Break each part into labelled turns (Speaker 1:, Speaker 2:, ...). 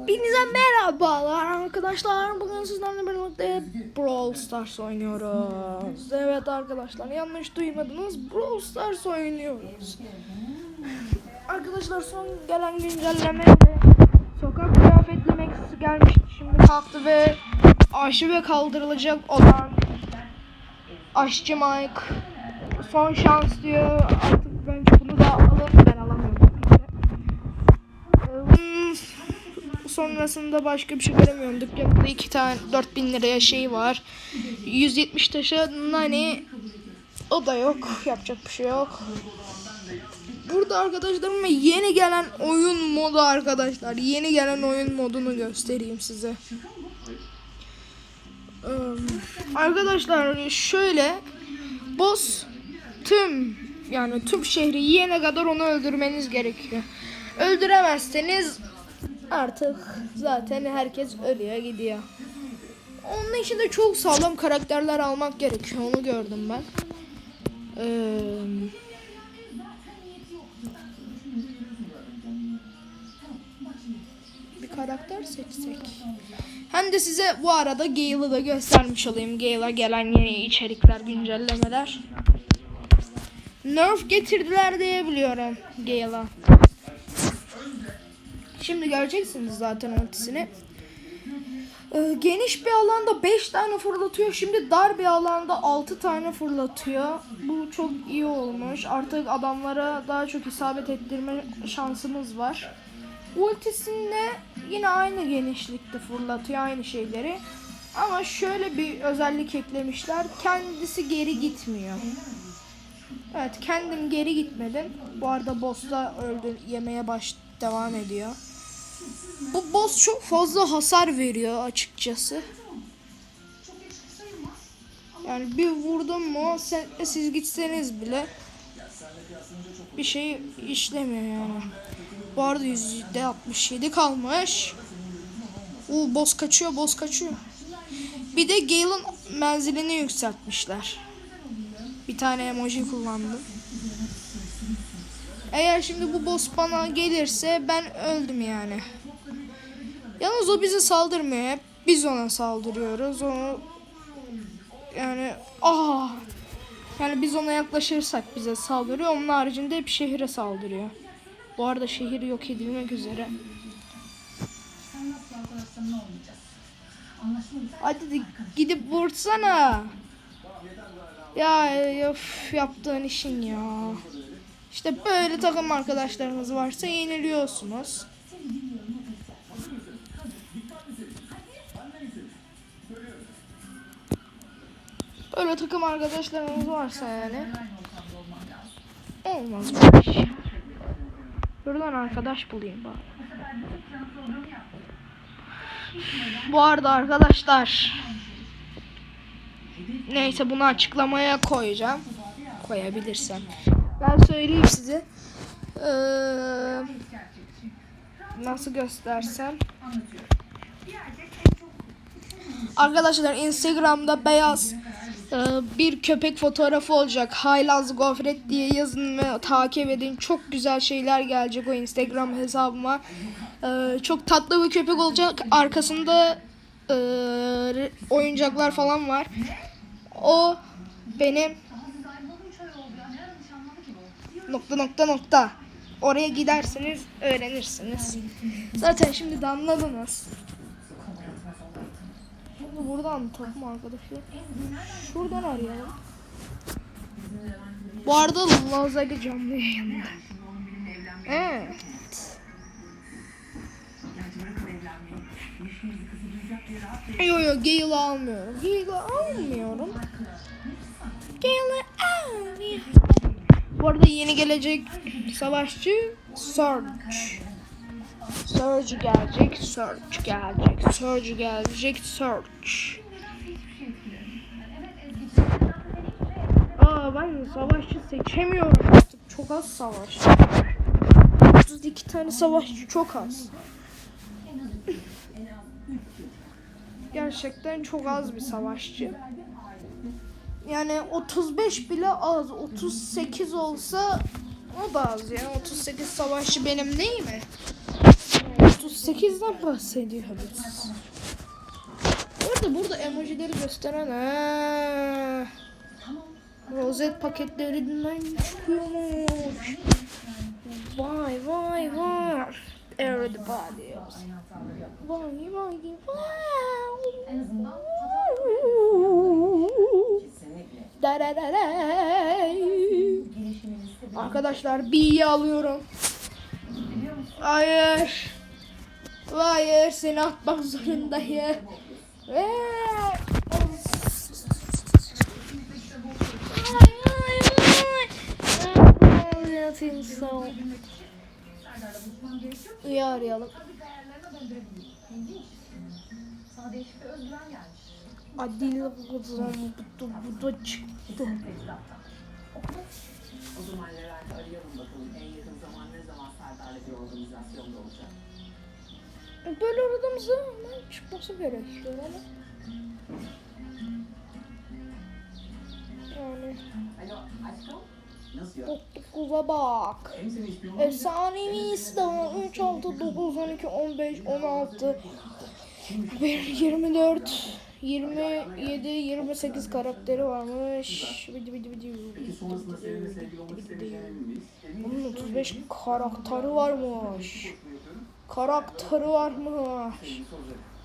Speaker 1: Hepinize merhabalar arkadaşlar. Bugün sizlerle birlikte Brawl Stars oynuyoruz. Evet arkadaşlar yanlış duymadınız. Brawl Stars oynuyoruz. Arkadaşlar son gelen güncellemede sokak kıyafetlemesi gelmişti. Şimdi kalktı ve arşive kaldırılacak olan Aşçı Mike son şans diyor. Artık bence bunu da alın. Ben alamıyorum. Hmm, sonrasında başka bir şey göremiyorum. Dükkanda iki tane 4000 liraya şey var. 170 taşa nane o da yok. Yapacak bir şey yok. Burada arkadaşlarım ve yeni gelen oyun modu arkadaşlar. Yeni gelen oyun modunu göstereyim size. Ee, Arkadaşlar şöyle boss tüm yani tüm şehri yiyene kadar onu öldürmeniz gerekiyor. Öldüremezseniz artık zaten herkes ölüyor gidiyor. Onun için de çok sağlam karakterler almak gerekiyor. Onu gördüm ben. Ee, bir karakter seçsek. Hem de size bu arada Gale'ı da göstermiş olayım. Gale'a gelen yeni içerikler, güncellemeler. Nerf getirdiler diye biliyorum Gale'a. Şimdi göreceksiniz zaten ultisini. Ee, geniş bir alanda 5 tane fırlatıyor. Şimdi dar bir alanda 6 tane fırlatıyor. Bu çok iyi olmuş. Artık adamlara daha çok isabet ettirme şansımız var. Ultisinde yine aynı genişlikte fırlatıyor aynı şeyleri. Ama şöyle bir özellik eklemişler. Kendisi geri gitmiyor. Evet kendim geri gitmedim. Bu arada boss da öldü yemeye baş devam ediyor. Bu boss çok fazla hasar veriyor açıkçası. Yani bir vurdum mu sen, siz gitseniz bile bir şey işlemiyor yani. Bu arada yüzde 67 kalmış. U boss kaçıyor, boss kaçıyor. Bir de Gale'ın menzilini yükseltmişler. Bir tane emoji kullandım. Eğer şimdi bu boss bana gelirse ben öldüm yani. Yalnız o bize saldırmıyor hep. Biz ona saldırıyoruz. Onu yani ah yani biz ona yaklaşırsak bize saldırıyor. Onun haricinde hep şehre saldırıyor. Bu arada şehir yok edilmek üzere. Hadi de gidip vursana. Ya of yaptığın işin ya. İşte böyle takım arkadaşlarınız varsa yeniliyorsunuz. Öyle takım arkadaşlarınız varsa yani. Olmaz bu iş. Buradan arkadaş bulayım bari. Bu arada arkadaşlar. Neyse bunu açıklamaya koyacağım. Koyabilirsem. Ben söyleyeyim size. Ee, nasıl göstersem. Arkadaşlar Instagram'da beyaz e, bir köpek fotoğrafı olacak. Haylaz Gofret diye yazın ve takip edin. Çok güzel şeyler gelecek o Instagram hesabıma. E, çok tatlı bir köpek olacak. Arkasında e, oyuncaklar falan var. O benim nokta nokta nokta. Oraya giderseniz öğrenirsiniz. Zaten şimdi de anladınız. Şimdi buradan takım arkadaşı. Şuradan arayalım. Bu arada Lazali canlı yayında. Evet. Yo yo Gale'ı almıyorum. Gale'ı almıyorum. Gale'ı almıyorum. Bu arada yeni gelecek savaşçı Surge. Surge gelecek, Surge gelecek, Surge gelecek, Surge. Aa ben savaşçı seçemiyorum artık. Çok az savaşçı. 32 tane savaşçı çok az. Gerçekten çok az bir savaşçı. Yani 35 bile az. 38 olsa o da az ya. 38 savaşçı benim değil mi? 38'den bahsediyoruz. Bu arada burada emojileri gösteren ha. Rozet paketlerinden çıkıyormuş. Vay vay vay. Everybody. Vay vay
Speaker 2: En azından
Speaker 1: vay.
Speaker 2: kesinlikle
Speaker 1: Da da da da.
Speaker 2: girişiminiz sebebi
Speaker 1: Arkadaşlar B'yi alıyorum. Hayır. Hayır seni atmak zorundayım. Yatayım sağ ol.
Speaker 2: Sana değişik bir özgüven gelmiş.
Speaker 1: Adil kızım bu da, bu da çıktı.
Speaker 3: O zaman Levent'i arayalım bakalım en yakın zaman ne zaman Serdar'la bir organizasyonda olacak.
Speaker 1: Böyle aradığımızda hemen çıkması gerekiyor ama. Yani
Speaker 3: Alo aşkım? Nasıl ya?
Speaker 1: 9'a bak. Efsanevi İslam 3, 6, 9, 12, 15, 16, 1, 24, 27, 28 karakteri varmış. Bidi bidi bidi. Bunun 35 karakteri varmış. Karakteri varmış.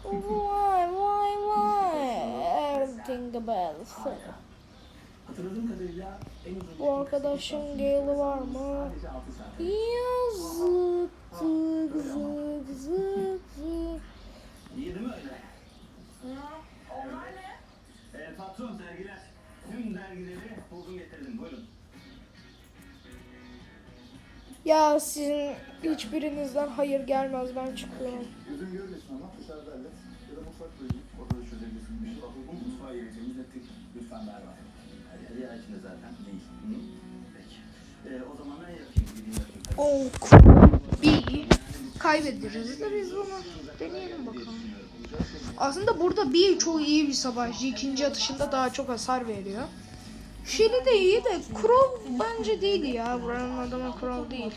Speaker 1: Vay vay vay. Everything about Bu arkadaşın Gale'ı var mı?
Speaker 3: sadece 6 saat.
Speaker 1: Yazık zık zık zık zık.
Speaker 4: İyi değil mi öyle? Onlar ne? Ee, patron dergiler. Tüm dergileri buldum getirdim. Buyurun.
Speaker 1: Ya sizin hiçbirinizden hayır gelmez ben çıkıyorum.
Speaker 5: Gözün görmesin ama dışarıda hallet. Ya da mutfak bölümü orada da çözebilirsin. Bir şey
Speaker 4: Bu mutfağı yeri temizlettik. Lütfen berbat. Hadi hadi ya içinde zaten. Değil. Hı? Peki. Ee, o zaman ben yapayım. Gideyim yapayım.
Speaker 1: Ok. Bir. Kaybederiz de biz bunu deneyelim bakalım. Aslında burada bir çok iyi bir savaşçı. İkinci atışında daha çok hasar veriyor. Şili de iyi de Crow bence değil ya. Buranın adamı Crow değil.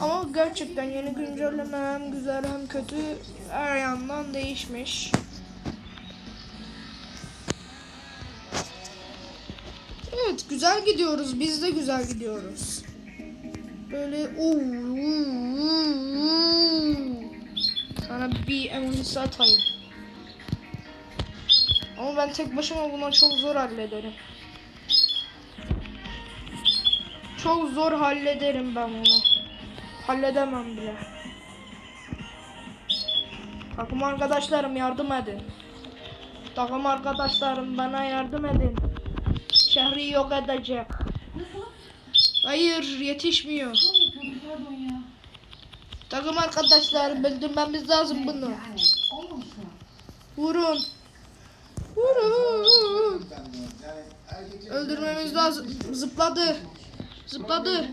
Speaker 1: Ama gerçekten yeni güncelleme hem güzel hem kötü her yandan değişmiş. Evet güzel gidiyoruz. Biz de güzel gidiyoruz. Böyle oo, oo, oo. Sana bir emojisi atayım. Ama ben tek başıma bunu çok zor hallederim. Çok zor hallederim ben bunu. Halledemem bile. Takım arkadaşlarım yardım edin. Takım arkadaşlarım bana yardım edin. Şehri yok edecek. Hayır yetişmiyor. Takım arkadaşlar bildirmemiz lazım bunu. Vurun. Vurun. Öldürmemiz lazım. Zıpladı. Zıpladı.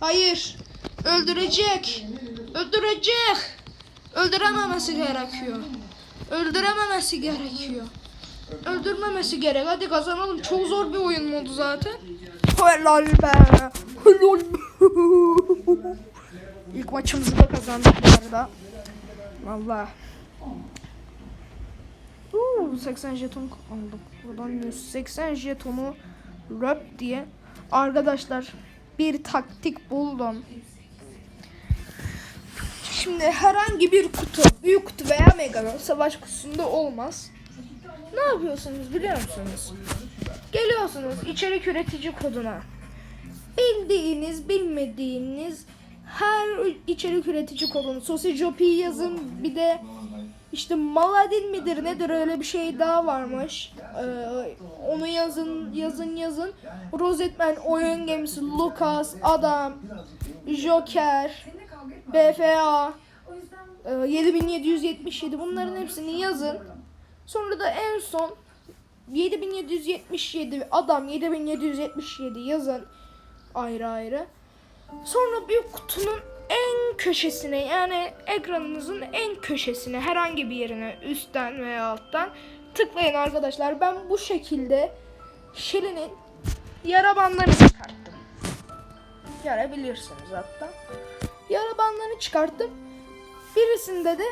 Speaker 1: Hayır. Öldürecek. Öldürecek. Öldürememesi gerekiyor. Öldürememesi gerekiyor. Öldürmemesi gerek. Hadi kazanalım. Çok zor bir oyun modu zaten. Helal be. Helal be. İlk maçımızı da kazandık bu arada. Valla. Uuu 80 jeton aldık. Buradan 180 jetonu rap diye. Arkadaşlar bir taktik buldum. Şimdi herhangi bir kutu, büyük kutu veya mega savaş kutusunda olmaz. Ne yapıyorsunuz biliyor musunuz? Geliyorsunuz içerik üretici koduna. Bildiğiniz, bilmediğiniz her içerik üretici kodunu Sosijopi yazın bir de işte Maladin midir nedir öyle bir şey daha varmış. Ee, onu yazın yazın yazın. Rosetman, oyun gemisi, Lucas, Adam, Joker, BFA, e, 7777 bunların hepsini yazın. Sonra da en son 7777 Adam 7777 yazın ayrı ayrı. Sonra bir kutunun en köşesine yani ekranınızın en köşesine herhangi bir yerine üstten veya alttan tıklayın arkadaşlar. Ben bu şekilde Shelly'nin yara bandlarını çıkarttım. Görebilirsiniz hatta. yara bandlarını çıkarttım. Birisinde de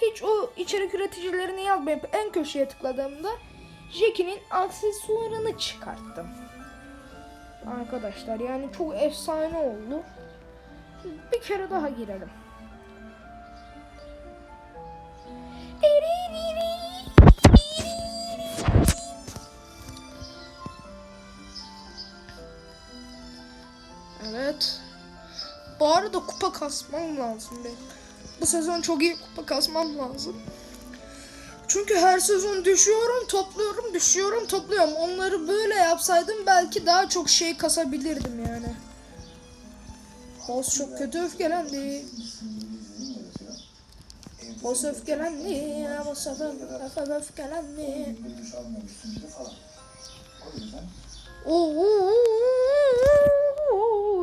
Speaker 1: hiç o içerik üreticilerini yazmayıp en köşeye tıkladığımda Jackie'nin aksesuarını çıkarttım. Arkadaşlar yani çok efsane oldu. Bir kere daha girelim. Evet. Bu arada kupa kasmam lazım benim. Bu sezon çok iyi kupa kasmam lazım. Çünkü her sezon düşüyorum, topluyorum, düşüyorum, topluyorum. Onları böyle yapsaydım belki daha çok şey kasabilirdim yani. Boss çok kötü öfkelendi. Boss öfkelendi. Boss öfkelendi. öfkelendi.
Speaker 5: Bir duş almamışsın gibi falan. O yüzden
Speaker 1: Oo,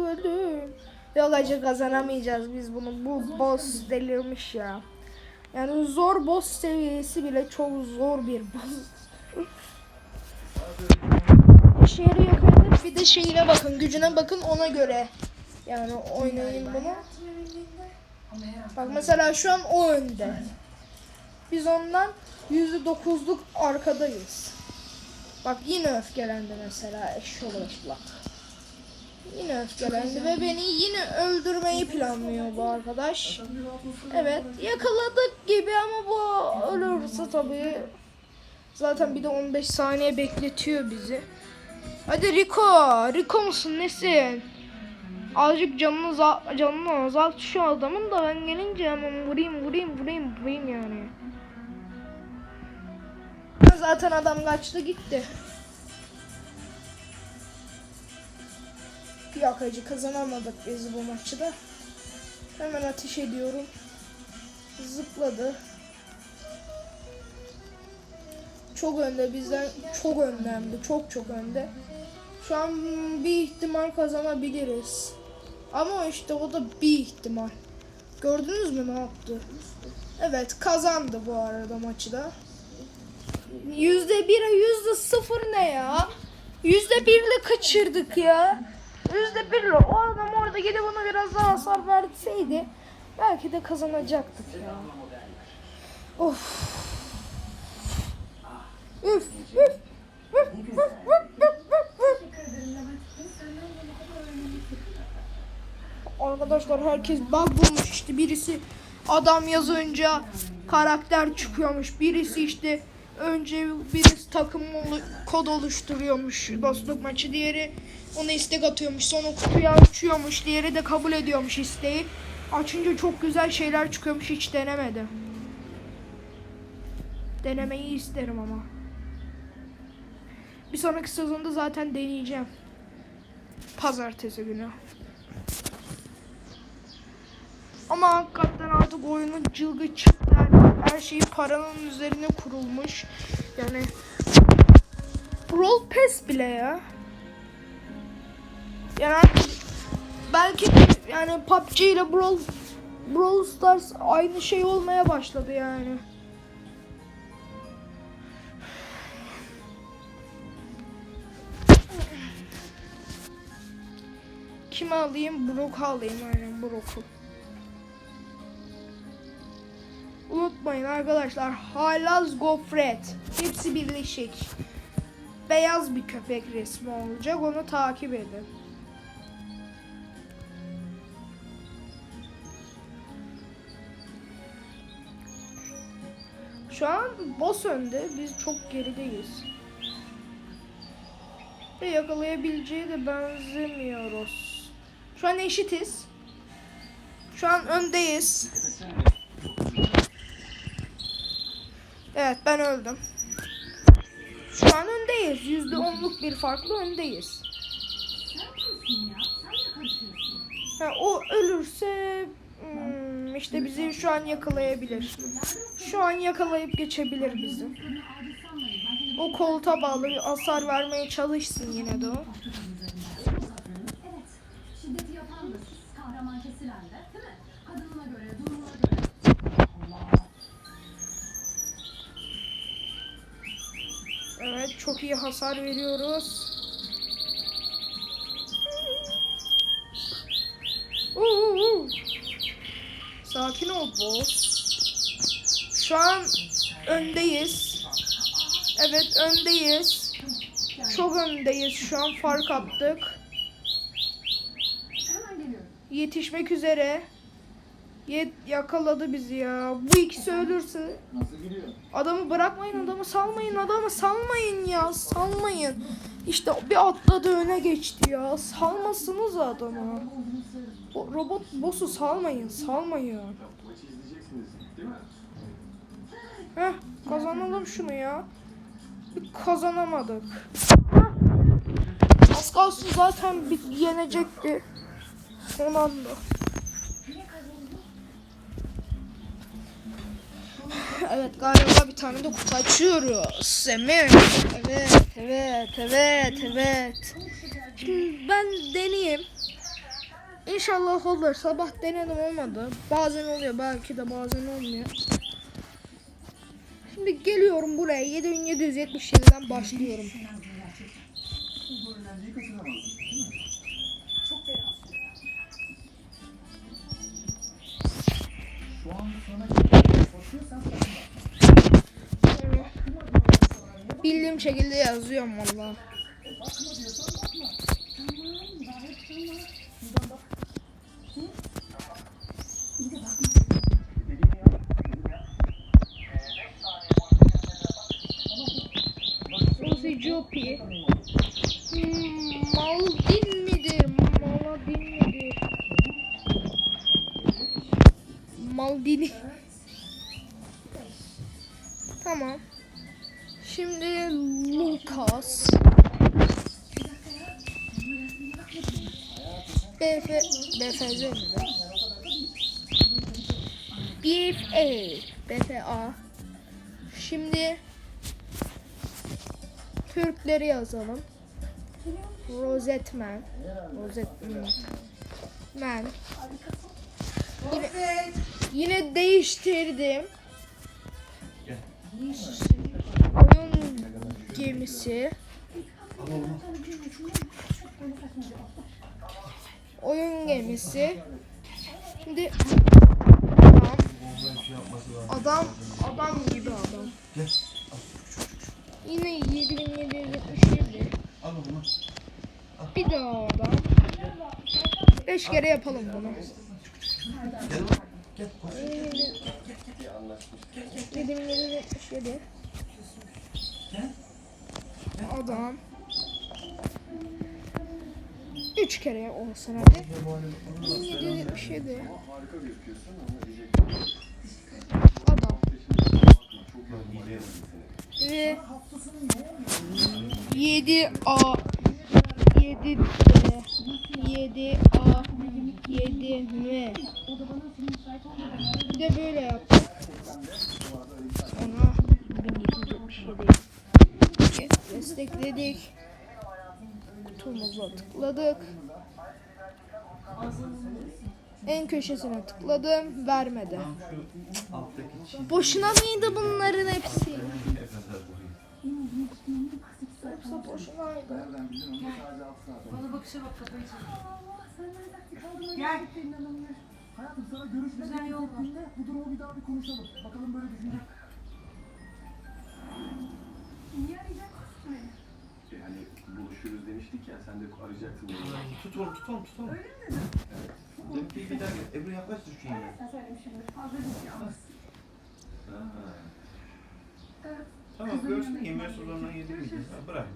Speaker 1: öldüm. Yok acı kazanamayacağız biz bunu. Bu boss delirmiş ya. Yani zor boss seviyesi bile çok zor bir boss. Şehri yok edip bir de şeyine bakın, gücüne bakın ona göre. Yani oynayın bunu. Bak mesela şu an o önde. Biz ondan %9'luk arkadayız. Bak yine öfkelendi mesela eşşoğlu ışlak. Yine öfkelendi ve beni yine öldürmeyi planlıyor bu arkadaş. Evet yakaladık gibi ama bu ölürse tabii. Zaten bir de 15 saniye bekletiyor bizi. Hadi Rico, Rico musun nesin? Azıcık canını, canını azalt şu adamın da ben gelince hemen vurayım vurayım vurayım vurayım yani. Zaten adam kaçtı gitti. Yok acı kazanamadık biz bu maçı da. Hemen ateş ediyorum. Zıpladı. Çok önde bizden çok önemli. Çok çok önde. Şu an bir ihtimal kazanabiliriz. Ama işte o da bir ihtimal. Gördünüz mü ne yaptı? Evet kazandı bu arada maçı da. Yüzde bire yüzde sıfır ne ya? Yüzde birle kaçırdık ya. Yüzde birle. O adam orada gidip ona biraz daha hasar verseydi belki de kazanacaktık ya. Of. Üf, üf. Arkadaşlar herkes bug bulmuş işte birisi adam yazınca karakter çıkıyormuş birisi işte önce birisi takım kod oluşturuyormuş dostluk maçı diğeri ona istek atıyormuş sonra kutuyu açıyormuş diğeri de kabul ediyormuş isteği açınca çok güzel şeyler çıkıyormuş hiç denemedim denemeyi isterim ama bir sonraki sezonda zaten deneyeceğim pazartesi günü ama hakikaten artık oyunun cılgı çıktı. Her şey paranın üzerine kurulmuş. Yani Brawl Pass bile ya. Yani belki yani PUBG ile Brawl Brawl Stars aynı şey olmaya başladı yani. Kimi alayım? Brock'u alayım aynen Brock'u. Unutmayın arkadaşlar Halaz Gofret hepsi birleşik. Beyaz bir köpek resmi olacak onu takip edin. Şu an boss önde biz çok gerideyiz. Ve yakalayabileceği de benzemiyoruz. Şu an eşitiz. Şu an öndeyiz. Evet ben öldüm. Şu an öndeyiz. Yüzde onluk bir farklı öndeyiz. Ha, o ölürse hmm, işte bizi şu an yakalayabilir. Şu an yakalayıp geçebilir bizi. O kolta bağlı bir hasar vermeye çalışsın yine de o.
Speaker 2: Evet. De,
Speaker 1: çok iyi hasar veriyoruz. Uuu. final boss. Şu an öndeyiz. Evet öndeyiz. Çok öndeyiz şu an fark attık. Yetişmek üzere. Yet yakaladı bizi ya. Bu ikisi ölürse
Speaker 5: Nasıl gidiyor?
Speaker 1: adamı bırakmayın adamı salmayın adamı salmayın ya salmayın. İşte bir atladı öne geçti ya. Salmasınız adamı. O robot boss'u salmayın salmayın. Heh kazanalım şunu ya. Bir kazanamadık. Az kalsın zaten bir yenecekti. Son anda. Evet galiba bir tane de kutu açıyoruz. Evet, evet, evet, evet, evet. Şimdi ben deneyeyim. İnşallah olur. Sabah denedim olmadı. Bazen oluyor belki de bazen olmuyor. Şimdi geliyorum buraya 7777'den başlıyorum.
Speaker 5: Şu an sana.
Speaker 1: Bildiğim şekilde yazıyorum valla.
Speaker 5: Bakma
Speaker 1: BFA BFA Şimdi Türkleri yazalım. Rosetman. Rosetman. Man. Yine, yine değiştirdim. Oyun gemisi. Oyun gemisi. Şimdi adam adam adam gibi adam. Yine 7777.
Speaker 5: Al bunu.
Speaker 1: Bir daha adam. Beş kere yapalım bunu.
Speaker 5: Gel Gel.
Speaker 1: 7777. Adam. Üç kere olsun hadi. 1777.
Speaker 5: Harika gözüküyorsun ama diyecektim.
Speaker 1: Ve 7A 7 B 7 A 7 M Bir de böyle yaptık. Sonra 1777 destekledik. Kutumuza tıkladık. En köşesine tıkladım. Vermedi. Boşuna mıydı bunların hepsi? Yoksa boşunaydı.
Speaker 2: Bana bakışa bak aldığına
Speaker 3: Gel.
Speaker 5: Hayatım sana
Speaker 2: var.
Speaker 5: dinle. Bu durumu bir daha bir konuşalım. Bakalım böyle düşünecek.
Speaker 2: Niye arayacaksın?
Speaker 5: Yani buluşuruz demiştik ya sen de arayacaksın.
Speaker 6: Tut onu, tut onu, tut onu.
Speaker 2: Öyle mi dedin?
Speaker 6: Bir, bir, bir dakika. Ebru yaklaş Türkiye'ye.
Speaker 2: Sen söylemişimdir. Fazla değil yalnız. Evet.
Speaker 6: Tamam görsün yemeği sonra yedirmeyeceğiz. Bırak.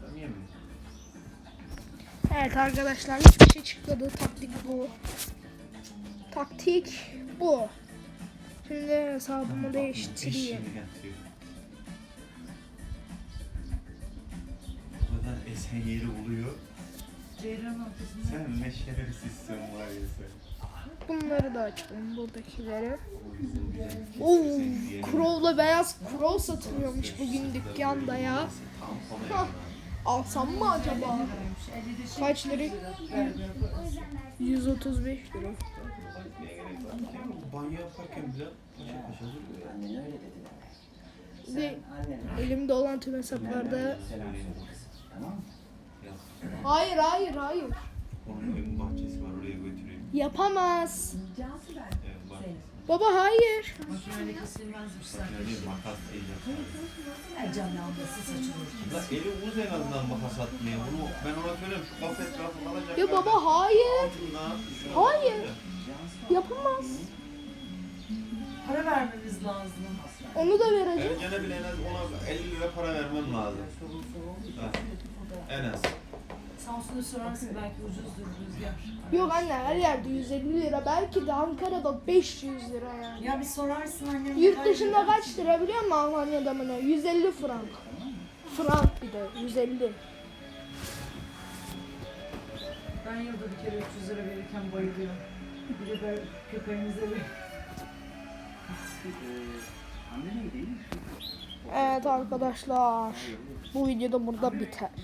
Speaker 6: Tamam yemeyin.
Speaker 1: Evet arkadaşlar hiçbir şey çıkmadı. Taktik bu. Taktik bu. Şimdi hesabımı değiştireyim.
Speaker 6: Eşeğini getiriyor. O kadar Sen ne şerefsizsin var ya sen.
Speaker 1: Bunları da açalım buradakileri. Oo, Crow'la beyaz Crow satılıyormuş bugün dükkanda ya. Hah, Alsam mı acaba? Kaç lira? 135 lira.
Speaker 6: Banyo yaparken bile paşa paşa duruyor.
Speaker 4: Annen
Speaker 1: elimde olan tüm hesaplarda...
Speaker 4: Tamam mı?
Speaker 1: Hayır hayır hayır.
Speaker 6: Onun evin bahçesi var oraya götüreyim.
Speaker 1: Yapamaz.
Speaker 6: Evet.
Speaker 1: Baba hayır.
Speaker 7: Kesilmezmiş
Speaker 6: makas.
Speaker 7: Ercan lambası saçılır.
Speaker 6: La eli uz en azından makas atmaya. Bunu ben ona söylüyorum şu kafa etrafı kalacak.
Speaker 1: Ya baba hayır.
Speaker 6: Altından şuna
Speaker 1: Hayır.
Speaker 6: bakacak.
Speaker 1: Yapamaz.
Speaker 7: Para vermemiz lazım.
Speaker 1: Onu da vereceğim.
Speaker 6: Ercan'a bile en az ona 50 lira para vermem lazım. Ha, En az.
Speaker 7: Samsun'a sorarsın belki ucuzdur rüzgar.
Speaker 1: Yok anne her yerde 150 lira. Belki de Ankara'da 500 lira yani.
Speaker 7: Ya bir sorarsın annem.
Speaker 1: Yurt dışında kaç lira biliyor musun Almanya'da mı ne? 150 frank. Frank bir de 150.
Speaker 7: Ben yılda bir kere 300 lira verirken bayılıyorum. Bir de ben köpeğimize bir...
Speaker 1: Evet arkadaşlar. Bu video da burada biter.